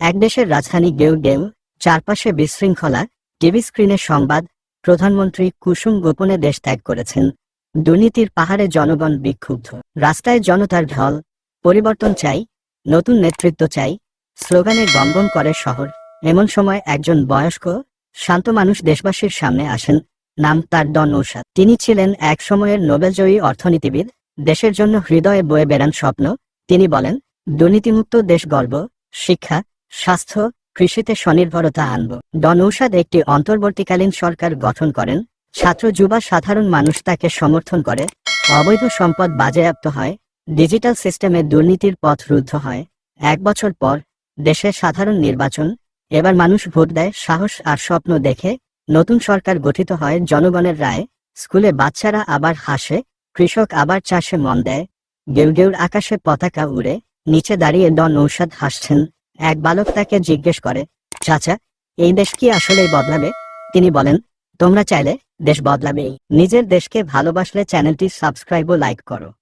এক দেশের রাজধানী গেউ গেউ চারপাশে বিশৃঙ্খলা, টিভি স্ক্রিনে সংবাদ, প্রধানমন্ত্রী কুসুম গোপনে দেশ ত্যাগ করেছেন। দুর্নীতির পাহাড়ে জনগণ বিক্ষুব্ধ। রাস্তায় জনতার ঢল, পরিবর্তন চাই, নতুন নেতৃত্ব চাই, স্লোগানে গমগম করে শহর। এমন সময় একজন বয়স্ক, শান্ত মানুষ দেশবাসীর সামনে আসেন, নাম তার ডন ঔষধ। তিনি ছিলেন এক সময়ের নোবেলজয়ী অর্থনীতিবিদ, দেশের জন্য হৃদয়ে বয়ে বেড়ান স্বপ্ন। তিনি বলেন, দুর্নীতিমুক্ত দেশ গর্ব, শিক্ষা স্বাস্থ্য, কৃষিতে স্বনির্ভরতা আনব। ডন ঔষধ একটি অন্তর্বর্তীকালীন সরকার গঠন করেন। ছাত্র, যুবা, সাধারণ মানুষ তাকে সমর্থন করে। অবৈধ সম্পদ বাজেয়াপ্ত হয়। ডিজিটাল সিস্টেমে দুর্নীতির পথ রুদ্ধ হয়। এক বছর পর, দেশে সাধারণ নির্বাচন। এবার মানুষ ভোট দেয়, সাহস আর স্বপ্ন দেখে। নতুন সরকার গঠিত হয়, জনগণের রায়। স্কুলে বাচ্চারা আবার হাসে, কৃষক আবার চাষে মন দেয়। গেউ গেউর আকাশে পতাকা উড়ে, নিচে দাঁড়িয়ে ডন ঔষধ হাসছেন। এক বালক তাকে জিজ্ঞেস করে, চাচা, এই দেশ কি আসলেই বদলাবে? তিনি বলেন, তোমরা চাইলে দেশ বদলাবেই। নিজের দেশকে ভালোবাসলে চ্যানেলটি সাবস্ক্রাইব ও লাইক করো।